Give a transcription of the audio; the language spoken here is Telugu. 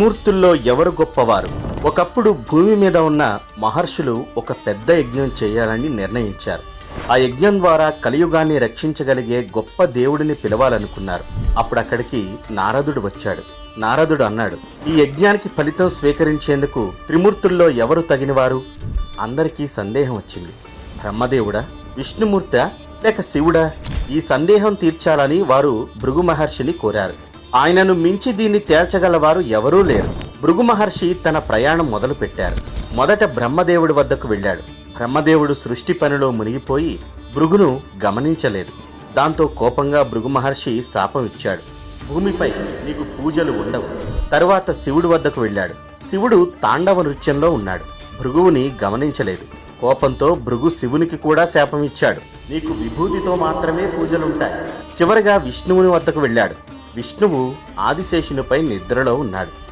మూర్తుల్లో ఎవరు గొప్పవారు? ఒకప్పుడు భూమి మీద ఉన్న మహర్షులు ఒక పెద్ద యజ్ఞం చేయాలని నిర్ణయించారు. ఆ యజ్ఞం ద్వారా కలియుగాన్ని రక్షించగలిగే గొప్ప దేవుడిని పిలవాలనుకున్నారు. అప్పుడు అక్కడికి నారదుడు వచ్చాడు. నారదుడు అన్నాడు ఈ యజ్ఞానికి ఫలితం స్వీకరించేందుకు త్రిమూర్తుల్లో ఎవరు తగినవారు? అందరికీ సందేహం వచ్చింది. బ్రహ్మదేవుడా విష్ణుమూర్త లేక శివుడా? ఈ సందేహం తీర్చాలని వారు భృగు మహర్షిని కోరారు. ఆయనను మించి దీన్ని తేల్చగలవారు ఎవరూ లేరు. భృగు మహర్షి తన ప్రయాణం మొదలుపెట్టారు. మొదట బ్రహ్మదేవుడి వద్దకు వెళ్ళాడు. బ్రహ్మదేవుడు సృష్టి పనిలో మునిగిపోయి భృగును గమనించలేదు. దాంతో కోపంగా భృగు మహర్షి శాపం ఇచ్చాడు. భూమిపై నీకు పూజలు ఉండవు. తరువాత శివుడి వద్దకు వెళ్ళాడు. శివుడు తాండవ నృత్యంలో ఉన్నాడు. భృగువుని గమనించలేదు. కోపంతో భృగు శివునికి కూడా శాపం ఇచ్చాడు. నీకు విభూతితో మాత్రమే పూజలుంటాయి. చివరగా విష్ణువుని వద్దకు వెళ్ళాడు. విష్ణువు ఆదిశేషునిపై నిద్రలో ఉన్నాడు.